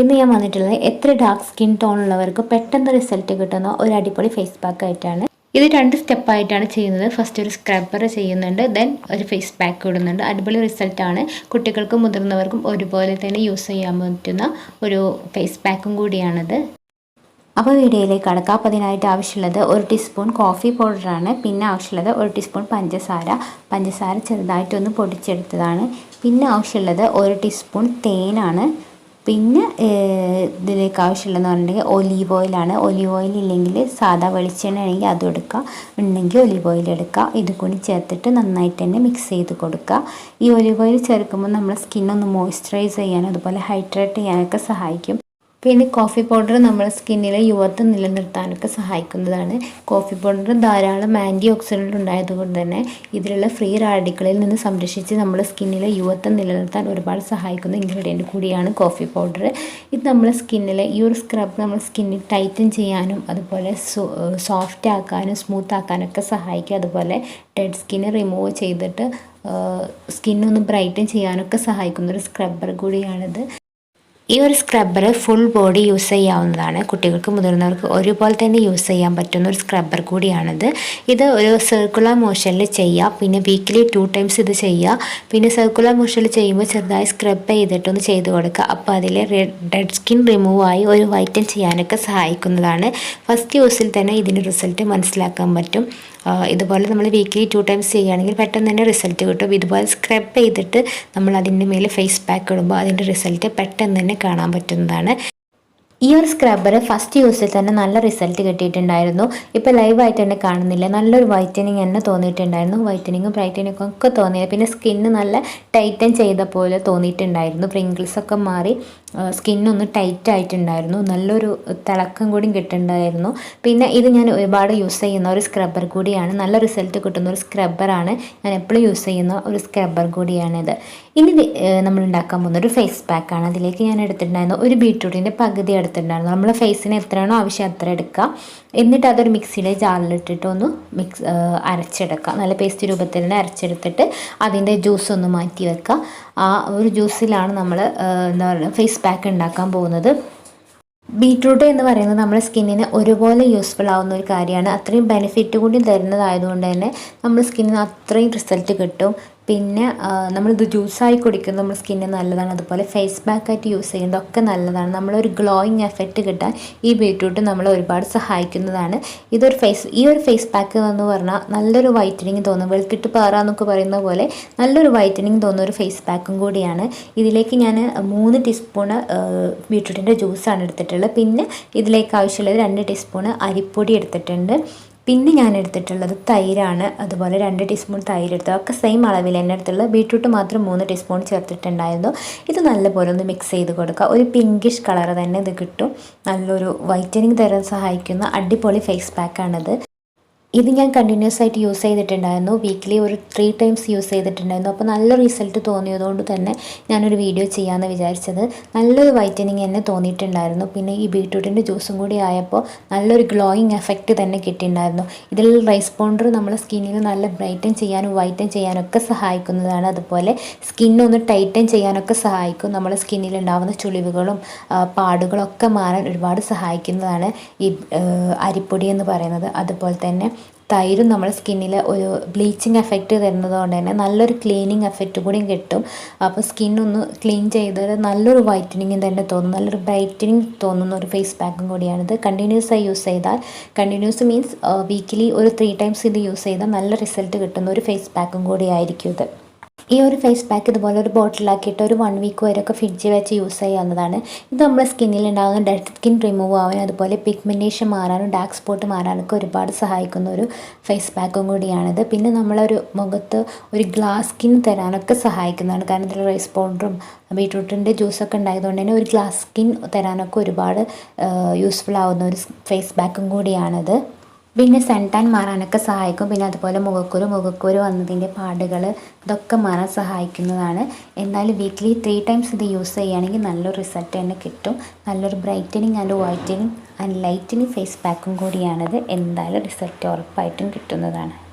ഇന്ന് ഞാൻ വന്നിട്ടുള്ളത് എത്ര ഡാർക്ക് സ്കിൻ ടോൺ ഉള്ളവർക്ക് പെട്ടെന്ന് റിസൾട്ട് കിട്ടുന്ന ഒരു അടിപൊളി ഫേസ് പാക്ക് ആയിട്ടാണ്. ഇത് രണ്ട് സ്റ്റെപ്പായിട്ടാണ് ചെയ്യുന്നത്. ഫസ്റ്റ് ഒരു സ്ക്രബ്ബർ ചെയ്യുന്നുണ്ട് ദെൻ ഒരു ഫേസ് പാക്ക് ഇടുന്നുണ്ട്. അടിപൊളി റിസൾട്ടാണ് കുട്ടികൾക്കും മുതിർന്നവർക്കും ഒരുപോലെ തന്നെ യൂസ് ചെയ്യാൻ പറ്റുന്ന ഒരു ഫേസ് പാക്കും കൂടിയാണിത്. അപ്പോൾ വീഡിയോയിലേക്ക് കടക്കാം. അപ്പോൾ അതിനായിട്ട് ആവശ്യമുള്ളത് ഒരു ടീസ്പൂൺ കോഫി പൗഡറാണ് പിന്നെ ആവശ്യമുള്ളത് ഒരു ടീസ്പൂൺ പഞ്ചസാര. പഞ്ചസാര ചെറുതായിട്ടൊന്ന് പൊടിച്ചെടുത്തതാണ്. പിന്നെ ആവശ്യമുള്ളത് ഒരു ടീസ്പൂൺ തേനാണ് പിന്നെ ഇതിലേക്ക് ആവശ്യമുള്ളതെന്ന് പറഞ്ഞിട്ടുണ്ടെങ്കിൽ ഒലീവ് ഓയിലാണ്. ഒലീവ് ഓയിൽ ഇല്ലെങ്കിൽ സാധാ വെളിച്ചെണ്ണ ആണെങ്കിൽ അതും എടുക്കുക. ഉണ്ടെങ്കിൽ ഒലീവ് ഓയിൽ എടുക്കുക. ഇത് കൂടി ചേർത്തിട്ട് നന്നായിട്ട് തന്നെ മിക്സ് ചെയ്ത് കൊടുക്കുക. ഈ ഒലീവ് ഓയിൽ ചേർക്കുമ്പോൾ നമ്മുടെ സ്കിന്നൊന്ന് മോയ്സ്ചറൈസ് ചെയ്യാനും അതുപോലെ ഹൈഡ്രേറ്റ് ചെയ്യാനൊക്കെ സഹായിക്കും. പിന്നെ കോഫി പൗഡർ നമ്മുടെ സ്കിന്നിലെ യുവത്വം നിലനിർത്താനൊക്കെ സഹായിക്കുന്നതാണ്. കോഫി പൗഡർ ധാരാളം ആന്റി ഓക്സിഡന്റ് ഉണ്ടായതുകൊണ്ട് തന്നെ ഇതിലുള്ള ഫ്രീ റാഡിക്കളിൽ നിന്ന് സംരക്ഷിച്ച് നമ്മുടെ സ്കിന്നിലെ യുവത്വം നിലനിർത്താൻ ഒരുപാട് സഹായിക്കുന്ന ഇൻഗ്രീഡിയന്റ് കൂടിയാണ് കോഫി പൗഡർ ഇത് നമ്മുടെ സ്കിന്നിലെ ഈ ഒരു സ്ക്രബ് നമ്മുടെ സ്കിന്നിൽ ടൈറ്റൻ ചെയ്യാനും അതുപോലെ സോഫ്റ്റ് ആക്കാനും സ്മൂത്ത് ആക്കാനൊക്കെ സഹായിക്കും. അതുപോലെ ഡെഡ് സ്കിന്ന് റിമൂവ് ചെയ്തിട്ട് സ്കിന്നൊന്ന് ബ്രൈറ്റൻ ചെയ്യാനൊക്കെ സഹായിക്കുന്ന ഒരു സ്ക്രബ്ബർ കൂടിയാണിത്. ഈ ഒരു സ്ക്രബ്ബർ ഫുൾ ബോഡി യൂസ് ചെയ്യാവുന്നതാണ്. കുട്ടികൾക്ക് മുതിർന്നവർക്ക് ഒരുപോലെ തന്നെ യൂസ് ചെയ്യാൻ പറ്റുന്ന ഒരു സ്ക്രബ്ബർ കൂടിയാണിത്. ഇത് ഒരു സർക്കുലർ മോഷനിൽ ചെയ്യുക പിന്നെ വീക്കിലി ടു ടൈംസ് ഇത് ചെയ്യുക പിന്നെ സർക്കുലർ മോഷനിൽ ചെയ്യുമ്പോൾ ചെറുതായി സ്ക്രബ് ചെയ്തിട്ടൊന്ന് ചെയ്ത് കൊടുക്കുക. അപ്പോൾ അതിൽ ഡെഡ് സ്കിൻ റിമൂവ് ആയി ഒരു വൈറ്റൻ ചെയ്യാനൊക്കെ സഹായിക്കുന്നതാണ്. ഫസ്റ്റ് യൂസിൽ തന്നെ ഇതിന്റെ റിസൾട്ട് മനസ്സിലാക്കാൻ പറ്റും. ഇതുപോലെ നമ്മൾ വീക്കിലി ടു ടൈംസ് ചെയ്യുകയാണെങ്കിൽ പെട്ടെന്ന് തന്നെ റിസൾട്ട് കിട്ടും. ഇതുപോലെ സ്ക്രബ് ചെയ്തിട്ട് നമ്മൾ അതിന്റെ മേലെ ഫേസ് പാക്ക് ഇടുമ്പോൾ അതിന്റെ റിസൾട്ട് പെട്ടെന്ന് തന്നെ കാണാൻ പറ്റുന്നതാണ്. ഈ ഒരു സ്ക്രബ്ബർ ഫസ്റ്റ് യൂസിൽ തന്നെ നല്ല റിസൾട്ട് കിട്ടിയിട്ടുണ്ടായിരുന്നു. ഇപ്പോൾ ലൈവായിട്ട് തന്നെ കാണുന്നില്ല. നല്ലൊരു വൈറ്റനിങ് തന്നെ തോന്നിയിട്ടുണ്ടായിരുന്നു. വൈറ്റനിങ്ങും ബ്രൈറ്റനിങ്ങും ഒക്കെ തോന്നിയത് പിന്നെ സ്കിന്ന് നല്ല ടൈറ്റൻ ചെയ്ത പോലെ തോന്നിയിട്ടുണ്ടായിരുന്നു. പ്രിങ്കിൾസ് ഒക്കെ മാറി സ്കിന്നൊന്ന് ടൈറ്റ് ആയിട്ടുണ്ടായിരുന്നു. നല്ലൊരു തിളക്കം കൂടി കിട്ടുന്നുണ്ടായിരുന്നു. പിന്നെ ഇത് ഞാൻ ഒരുപാട് യൂസ് ചെയ്യുന്ന ഒരു സ്ക്രബ്ബർ കൂടിയാണ്. നല്ല റിസൾട്ട് കിട്ടുന്ന ഒരു സ്ക്രബ്ബറാണ് ഞാൻ എപ്പോഴും യൂസ് ചെയ്യുന്ന ഒരു സ്ക്രബ്ബർ കൂടിയാണിത് ഇനി നമ്മൾ ഉണ്ടാക്കാൻ പോകുന്ന ഒരു ഫേസ് പാക്കാണ് അതിലേക്ക് ഞാൻ എടുത്തിട്ടുണ്ടായിരുന്നു ഒരു ബീട്രൂട്ടിന്റെ പകുതി എടുത്തിട്ടുണ്ടായിരുന്നു. നമ്മൾ ഫേസിന് എത്രയാണോ ആവശ്യം അത്ര എടുക്കുക എന്നിട്ട് അതൊരു മിക്സിയിലെ ജാറിലിട്ടിട്ട് ഒന്ന് മിക്സ് അരച്ചെടുക്കുക നല്ല പേസ്റ്റ് രൂപത്തിൽ തന്നെ അരച്ചെടുത്തിട്ട് അതിന്റെ ജ്യൂസ് ഒന്ന് മാറ്റി വെക്കുക ആ ഒരു ജ്യൂസിലാണ് നമ്മൾ എന്താ പറയുക ഫേസ് പാക്ക് ഉണ്ടാക്കാൻ പോകുന്നത്. ബീട്രൂട്ട് എന്ന് പറയുന്നത് നമ്മുടെ സ്കിന്നിന് ഒരുപോലെ യൂസ്ഫുൾ ആവുന്ന ഒരു കാര്യമാണ്. അത്രയും ബെനിഫിറ്റ് കൂടി തരുന്നതായതുകൊണ്ട് തന്നെ നമ്മുടെ സ്കിന്നിന് അത്രയും റിസൾട്ട് കിട്ടും. പിന്നെ നമ്മളിത് ജ്യൂസായി കുടിക്കുന്നത് നമ്മുടെ സ്കിന്നിന് നല്ലതാണ്. അതുപോലെ ഫേസ് പാക്കായിട്ട് യൂസ് ചെയ്യുന്നതൊക്കെ നല്ലതാണ്. നമ്മളൊരു ഗ്ലോയിങ് എഫക്റ്റ് കിട്ടാൻ ഈ ബീട്രൂട്ട് നമ്മളെ ഒരുപാട് സഹായിക്കുന്നതാണ്. ഇതൊരു ഫേസ് ഈ ഒരു ഫേസ് പാക്ക് എന്ന് പറഞ്ഞാൽ നല്ലൊരു വൈറ്റനിങ് തോന്നും. വെളുത്തിട്ട് പാറ എന്നൊക്കെ പറയുന്ന പോലെ നല്ലൊരു വൈറ്റനിങ് തോന്നുന്ന ഒരു ഫേസ് പാക്കും കൂടിയാണ്. ഇതിലേക്ക് ഞാൻ മൂന്ന് ടീസ്പൂണ് ബീട്രൂട്ടിന്റെ ജ്യൂസാണ് എടുത്തിട്ടുള്ളത്. പിന്നെ ഇതിലേക്ക് ആവശ്യമുള്ളത് രണ്ട് ടീസ്പൂണ് അരിപ്പൊടി എടുത്തിട്ടുണ്ട്. പിന്നെ ഞാൻ എടുത്തിട്ടുള്ളത് തൈരാണ്. അതുപോലെ രണ്ട് ടീസ്പൂൺ തൈര് എടുത്തു ഒക്കെ സെയിം അളവിൽ തന്നെ എടുത്തുള്ളത് ബീട്രൂട്ട് മാത്രം മൂന്ന് ടീസ്പൂൺ ചേർത്തിട്ടുണ്ടായിരുന്നു. ഇത് നല്ലപോലെ ഒന്ന് മിക്സ് ചെയ്ത് കൊടുക്കുക. ഒരു പിങ്കിഷ് കളർ തന്നെ ഇത് കിട്ടും. നല്ലൊരു വൈറ്റനിങ് തരാൻ സഹായിക്കുന്ന അടിപൊളി ഫേസ് പാക്കാണിത് ഇത് ഞാൻ കണ്ടിന്യൂസ് ആയിട്ട് യൂസ് ചെയ്തിട്ടുണ്ടായിരുന്നു. വീക്കിലി ഒരു ത്രീ ടൈംസ് യൂസ് ചെയ്തിട്ടുണ്ടായിരുന്നു. അപ്പോൾ നല്ല റിസൾട്ട് തോന്നിയതുകൊണ്ട് തന്നെ ഞാനൊരു വീഡിയോ ചെയ്യാമെന്ന് വിചാരിച്ചത്. നല്ലൊരു വൈറ്റനിങ് തന്നെ തോന്നിയിട്ടുണ്ടായിരുന്നു. പിന്നെ ഈ ബീട്രൂട്ടിന്റെ ജ്യൂസും കൂടി ആയപ്പോൾ നല്ലൊരു ഗ്ലോയിങ് എഫക്റ്റ് തന്നെ കിട്ടിയിട്ടുണ്ടായിരുന്നു. ഇതിൽ റൈസ് പൗണ്ടർ നമ്മുടെ സ്കിന്നിന് നല്ല ബ്രൈറ്റൻ ചെയ്യാനും വൈറ്റൻ ചെയ്യാനൊക്കെ സഹായിക്കുന്നതാണ്. അതുപോലെ സ്കിന്നൊന്ന് ടൈറ്റൻ ചെയ്യാനൊക്കെ സഹായിക്കും. നമ്മുടെ സ്കിന്നിൽ ഉണ്ടാകുന്ന ചുളിവുകളും പാടുകളൊക്കെ മാറാൻ ഒരുപാട് സഹായിക്കുന്നതാണ് ഈ അരിപ്പൊടി എന്ന് പറയുന്നത്. അതുപോലെ തന്നെ തൈരും നമ്മുടെ സ്കിന്നിൽ ഒരു ബ്ലീച്ചിങ് എഫക്റ്റ് തരുന്നത് കൊണ്ട് തന്നെ നല്ലൊരു ക്ലീനിങ് എഫക്റ്റ് കൂടിയും കിട്ടും. അപ്പോൾ സ്കിന്നൊന്ന് ക്ലീൻ ചെയ്തത് നല്ലൊരു വൈറ്റനിങ് തന്നെ തോന്നും. നല്ലൊരു ബ്രൈറ്റനിങ് തോന്നുന്ന ഒരു ഫേസ് പാക്കും കൂടിയാണിത്. കണ്ടിന്യൂസ് ആയി യൂസ് ചെയ്താൽ കണ്ടിന്യൂസ് മീൻസ് വീക്കിലി ഒരു ത്രീ ടൈംസ് ഇത് യൂസ് ചെയ്താൽ നല്ല റിസൾട്ട് കിട്ടുന്ന ഒരു ഫേസ് പാക്കും കൂടിയായിരിക്കും ഇത്. ഈ ഒരു ഫേസ് പാക്ക് ഇതുപോലെ ഒരു ബോട്ടിലാക്കിയിട്ട് ഒരു വൺ വീക്ക് വരെയൊക്കെ ഫ്രിഡ്ജിൽ വെച്ച് യൂസ് ചെയ്യാവുന്നതാണ്. ഇത് നമ്മുടെ സ്കിന്നിൽ ഉണ്ടാകുന്ന ഡെഡ് സ്കിൻ റിമൂവ് ആവാനും അതുപോലെ പിഗ്മെന്റേഷൻ മാറാനും ഡാർക്ക് സ്പോട്ട് മാറാനൊക്കെ ഒരുപാട് സഹായിക്കുന്ന ഒരു ഫേസ് പാക്കും കൂടിയാണിത്. പിന്നെ നമ്മളൊരു മുഖത്ത് ഒരു ഗ്ലാസ് സ്കിൻ തരാനൊക്കെ സഹായിക്കുന്നതാണ്. കാരണം ഇതിൽ റൈസ് പൗഡറും ബീട്രൂട്ടിന്റെ ജ്യൂസൊക്കെ ഉണ്ടായതുകൊണ്ട് തന്നെ ഒരു ഗ്ലാസ് സ്കിൻ തരാനൊക്കെ ഒരുപാട് യൂസ്ഫുൾ ആവുന്ന ഒരു ഫേസ് പാക്കും കൂടിയാണിത്. പിന്നെ സെൻടാൻ മാറാനൊക്കെ സഹായിക്കും. പിന്നെ അതുപോലെ മുഖക്കുരു മുഖക്കുരു വന്നതിന്റെ പാടുകൾ ഇതൊക്കെ മാറാൻ സഹായിക്കുന്നതാണ്. എന്നാലും വീക്കിലി ത്രീ ടൈംസ് ഇത് യൂസ് ചെയ്യുകയാണെങ്കിൽ നല്ലൊരു റിസൾട്ട് തന്നെ കിട്ടും. നല്ലൊരു brightening and whitening and lightening face പാക്കും കൂടിയാണിത്. എന്തായാലും റിസൾട്ട് ഉറപ്പായിട്ടും കിട്ടുന്നതാണ്.